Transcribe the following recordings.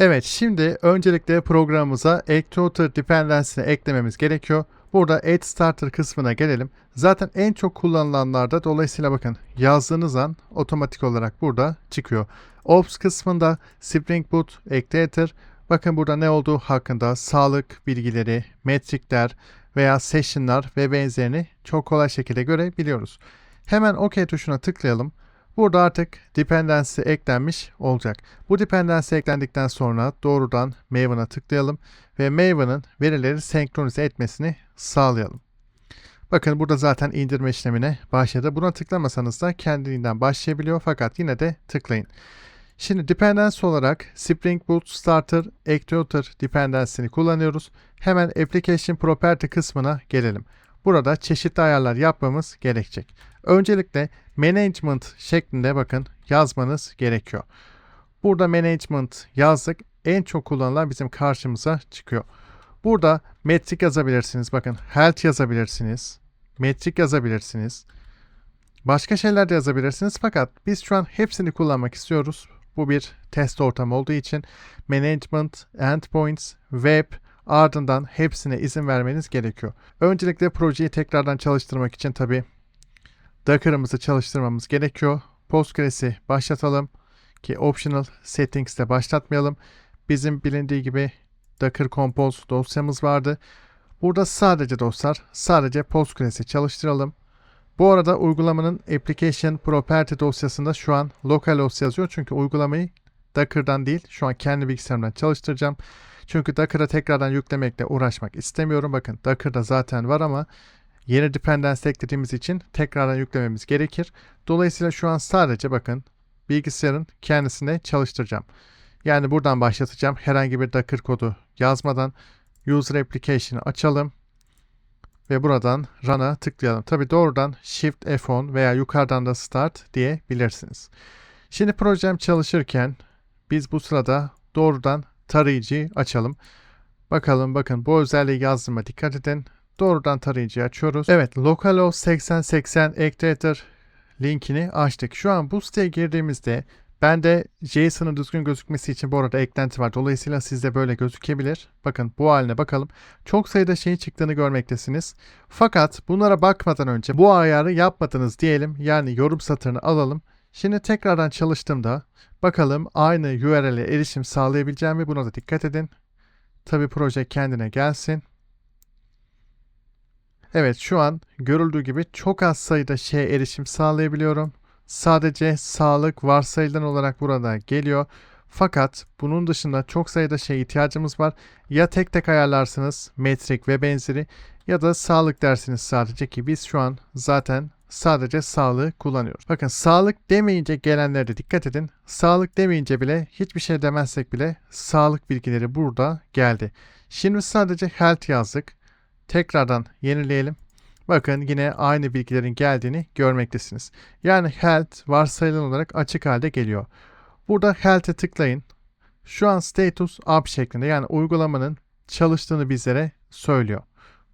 Evet şimdi öncelikle programımıza Actuator Dependency'ni eklememiz gerekiyor. Burada Add Starter kısmına gelelim. Zaten en çok kullanılanlarda dolayısıyla bakın yazdığınız an otomatik olarak burada çıkıyor. Ops kısmında Spring Boot Actuator bakın burada ne olduğu hakkında sağlık bilgileri, metrikler veya session'lar ve benzerini çok kolay şekilde görebiliyoruz. Hemen OK tuşuna tıklayalım. Burada artık dependency eklenmiş olacak. Bu dependency eklendikten sonra doğrudan Maven'a tıklayalım ve Maven'ın verileri senkronize etmesini sağlayalım. Bakın burada zaten indirme işlemine başladı. Buna tıklamasanız da kendiliğinden başlayabiliyor fakat yine de tıklayın. Şimdi dependency olarak Spring Boot Starter Actuator dependency'ni kullanıyoruz. Hemen Application Property kısmına gelelim. Burada çeşitli ayarlar yapmamız gerekecek. Öncelikle management şeklinde bakın yazmanız gerekiyor. Burada management yazdık. En çok kullanılan bizim karşımıza çıkıyor. Burada metrik yazabilirsiniz. Bakın health yazabilirsiniz. Metrik yazabilirsiniz. Başka şeyler de yazabilirsiniz. Fakat biz şu an hepsini kullanmak istiyoruz. Bu bir test ortamı olduğu için management, endpoints, web, ardından hepsine izin vermeniz gerekiyor. Öncelikle projeyi tekrardan çalıştırmak için tabi Docker'ımızı çalıştırmamız gerekiyor. Postgres'i başlatalım ki optional settings'te başlatmayalım. Bizim bilindiği gibi Docker Compose dosyamız vardı. Burada sadece dostlar sadece Postgres'i çalıştıralım. Bu arada uygulamanın Application Property dosyasında şu an localhost yazıyor. Çünkü uygulamayı Docker'dan değil şu an kendi bilgisayarımdan çalıştıracağım. Çünkü Docker'a tekrardan yüklemekle uğraşmak istemiyorum. Bakın Docker'da zaten var ama yeni dependency eklediğimiz için tekrardan yüklememiz gerekir. Dolayısıyla şu an sadece bakın bilgisayarın kendisine çalıştıracağım. Yani buradan başlatacağım. Herhangi bir Docker kodu yazmadan User Application'ı açalım. Ve buradan Run'a tıklayalım. Tabi doğrudan Shift F10 veya yukarıdan da Start diyebilirsiniz. Şimdi projem çalışırken biz bu sırada doğrudan tarayıcıyı açalım. Bakalım bakın bu özelliği yazdığıma dikkat edin. Doğrudan tarayıcıyı açıyoruz. Evet localhost 8080 Actuator linkini açtık. Şu an bu siteye girdiğimizde bende JSON'ın düzgün gözükmesi için bu arada eklenti var. Dolayısıyla sizde böyle gözükebilir. Bakın bu haline bakalım. Çok sayıda şey çıktığını görmektesiniz. Fakat bunlara bakmadan önce bu ayarı yapmadınız diyelim. Yani yorum satırını alalım. Şimdi tekrardan çalıştığımda bakalım aynı URL'e erişim sağlayabileceğim mi? Buna da dikkat edin. Tabi proje kendine gelsin. Evet şu an görüldüğü gibi çok az sayıda şeye erişim sağlayabiliyorum. Sadece sağlık varsayılan olarak burada geliyor. Fakat bunun dışında çok sayıda şey ihtiyacımız var. Ya tek tek ayarlarsınız metrik ve benzeri ya da sağlık dersiniz sadece ki biz şu an zaten sadece sağlığı kullanıyoruz. Bakın sağlık demeyince gelenlere de dikkat edin. Sağlık demeyince bile hiçbir şey demezsek bile sağlık bilgileri burada geldi. Şimdi sadece health yazdık. Tekrardan yenileyelim. Bakın yine aynı bilgilerin geldiğini görmektesiniz. Yani health varsayılan olarak açık halde geliyor. Burada health'e tıklayın. Şu an status up şeklinde yani uygulamanın çalıştığını bizlere söylüyor.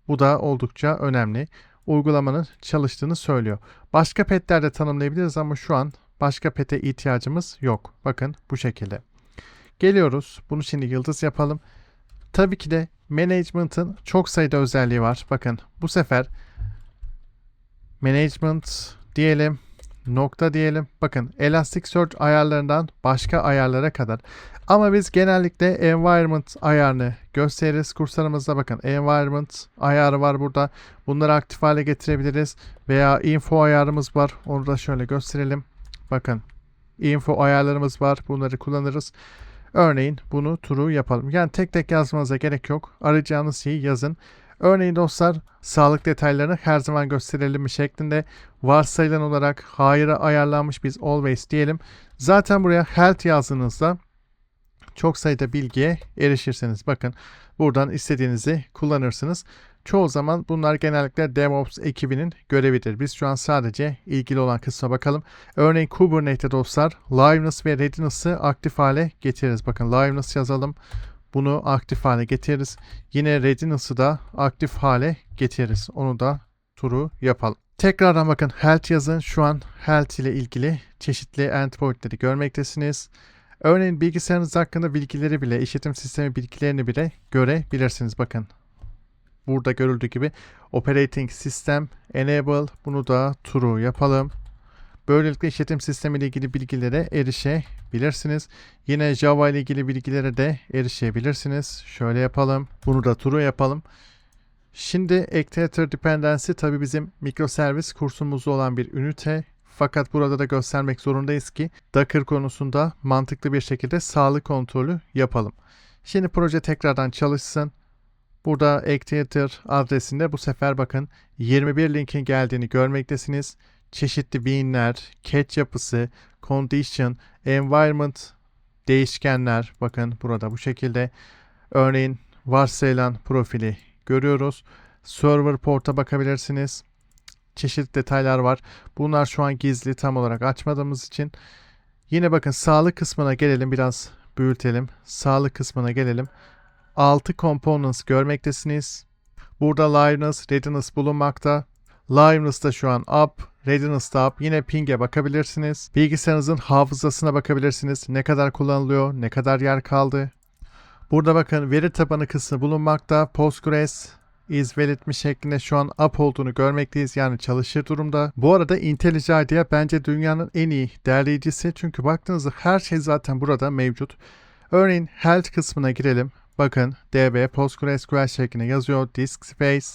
Bu da oldukça önemli. Uygulamanın çalıştığını söylüyor. Başka petler de tanımlayabiliriz ama şu an başka pete ihtiyacımız yok. Bakın bu şekilde. Geliyoruz. Bunu şimdi yıldız yapalım. Tabii ki de management'ın çok sayıda özelliği var. Bakın bu sefer management diyelim nokta diyelim. Bakın Elasticsearch ayarlarından başka ayarlara kadar. Ama biz genellikle environment ayarını gösteririz. Kurslarımızda bakın environment ayarı var burada. Bunları aktif hale getirebiliriz. Veya info ayarımız var. Onu da şöyle gösterelim. Bakın info ayarlarımız var. Bunları kullanırız. Örneğin bunu true yapalım. Yani tek tek yazmanıza gerek yok. Arayacağınız şeyi yazın. Örneğin dostlar sağlık detaylarını her zaman gösterelim mi şeklinde varsayılan olarak hayır'a ayarlanmış biz always diyelim. Zaten buraya health yazdığınızda çok sayıda bilgiye erişirsiniz. Bakın buradan istediğinizi kullanırsınız. Çoğu zaman bunlar genellikle DevOps ekibinin görevidir. Biz şu an sadece ilgili olan kısma bakalım. Örneğin Kubernetes dostlar Liveness ve Readiness'ı aktif hale getiririz. Bakın Liveness yazalım. Bunu aktif hale getiririz. Yine Readiness'ı da aktif hale getiririz. Onu da turu yapalım. Tekrardan bakın Health yazın. Şu an Health ile ilgili çeşitli endpointleri görmektesiniz. Örneğin bilgisayarınız hakkında bilgileri bile, işletim sistemi bilgilerini bile görebilirsiniz. Bakın burada görüldüğü gibi operating system enable bunu da true yapalım. Böylelikle işletim sistemi ile ilgili bilgilere erişebilirsiniz. Yine Java ile ilgili bilgilere de erişebilirsiniz. Şöyle yapalım. Bunu da true yapalım. Şimdi Actuator Dependency tabi bizim mikroservis kursumuzda olan bir ünite. Fakat burada da göstermek zorundayız ki Docker konusunda mantıklı bir şekilde sağlık kontrolü yapalım. Şimdi proje tekrardan çalışsın. Burada Actuator adresinde bu sefer bakın 21 linkin geldiğini görmektesiniz. Çeşitli beanler, catch yapısı, condition, environment değişkenler bakın burada bu şekilde. Örneğin varsayılan profili görüyoruz. Server port'a bakabilirsiniz. Çeşitli detaylar var. Bunlar şu an gizli tam olarak açmadığımız için. Yine bakın sağlık kısmına gelelim biraz büyütelim. Sağlık kısmına gelelim. 6 components görmektesiniz. Burada liveness, readiness bulunmakta. Liveness da şu an up, readiness da up. Yine ping'e bakabilirsiniz. Bilgisayarınızın hafızasına bakabilirsiniz. Ne kadar kullanılıyor, ne kadar yer kaldı. Burada bakın veri tabanı kısmı bulunmakta. Postgres is valid mi şeklinde şu an up olduğunu görmekteyiz. Yani çalışır durumda. Bu arada IntelliJ IDEA bence dünyanın en iyi derleyicisi. Çünkü baktığınızda her şey zaten burada mevcut. Örneğin health kısmına girelim. Bakın DB PostgreSQL şeklinde yazıyor. Disk space,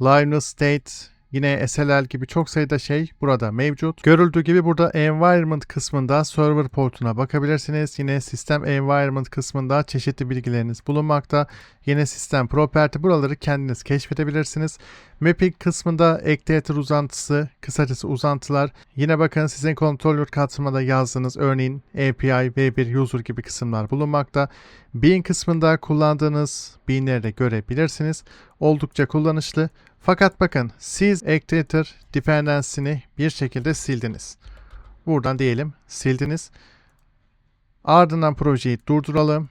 liveness state, Yine SLL gibi çok sayıda şey burada mevcut. Görüldüğü gibi burada environment kısmında server portuna bakabilirsiniz. Yine sistem environment kısmında çeşitli bilgileriniz bulunmakta. Yine sistem property buraları kendiniz keşfedebilirsiniz. Mapping kısmında Actuator uzantısı, kısacası uzantılar. Yine bakın sizin controller katmada yazdığınız örneğin API, V1, user gibi kısımlar bulunmakta. Bean kısmında kullandığınız beanleri de görebilirsiniz. Oldukça kullanışlı. Fakat bakın siz Actuator dependency'ni bir şekilde sildiniz. Buradan diyelim sildiniz. Ardından projeyi durduralım.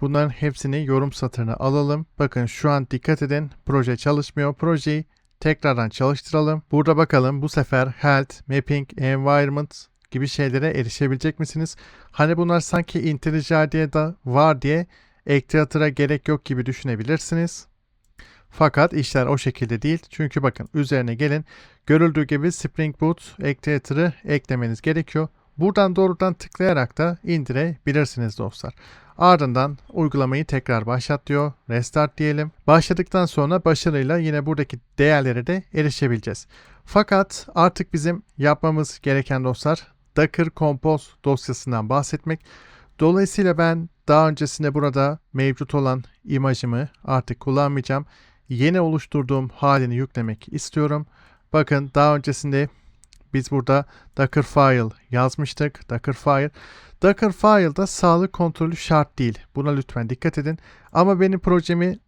Bunların hepsini yorum satırına alalım. Bakın şu an dikkat edin proje çalışmıyor. Projeyi tekrardan çalıştıralım. Burada bakalım bu sefer health, mapping, environment gibi şeylere erişebilecek misiniz? Hani bunlar sanki IntelliJ'de var diye Actuator'a gerek yok gibi düşünebilirsiniz. Fakat işler o şekilde değil. Çünkü bakın üzerine gelin. Görüldüğü gibi Spring Boot Actuator'ı eklemeniz gerekiyor. Buradan doğrudan tıklayarak da indirebilirsiniz dostlar. Ardından uygulamayı tekrar başlat diyor. Restart diyelim. Başladıktan sonra başarıyla yine buradaki değerlere de erişebileceğiz. Fakat artık bizim yapmamız gereken dostlar Docker Compose dosyasından bahsetmek. Dolayısıyla ben daha öncesinde burada mevcut olan imajımı artık kullanmayacağım. Yeni oluşturduğum halini yüklemek istiyorum. Bakın daha öncesinde biz burada Docker file yazmıştık. Docker file. Docker file'da sağlık kontrolü şart değil. Buna lütfen dikkat edin. Ama benim projemi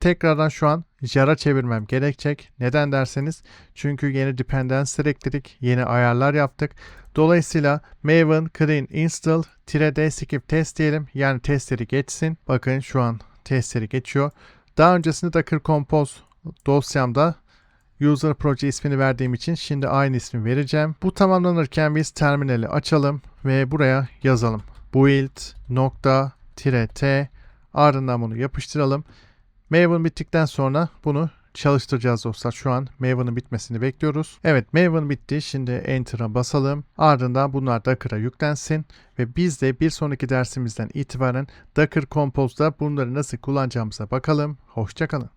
tekrardan şu an jar'a çevirmem gerekecek. Neden derseniz çünkü yeni dependency'ler ekledik. Yeni ayarlar yaptık. Dolayısıyla maven clean install -d skip test diyelim. Yani testleri geçsin. Bakın şu an testleri geçiyor. Daha öncesinde Docker Compose dosyamda user proje ismini verdiğim için şimdi aynı ismi vereceğim. Bu tamamlanırken biz terminali açalım ve buraya yazalım. build nokta t ardından bunu yapıştıralım. Maven bittikten sonra bunu çalıştıracağız dostlar. Şu an Maven'ın bitmesini bekliyoruz. Evet Maven bitti. Şimdi Enter'a basalım. Ardından bunlar Docker'a yüklensin. Ve biz de bir sonraki dersimizden itibaren Docker Compose'da bunları nasıl kullanacağımıza bakalım. Hoşçakalın.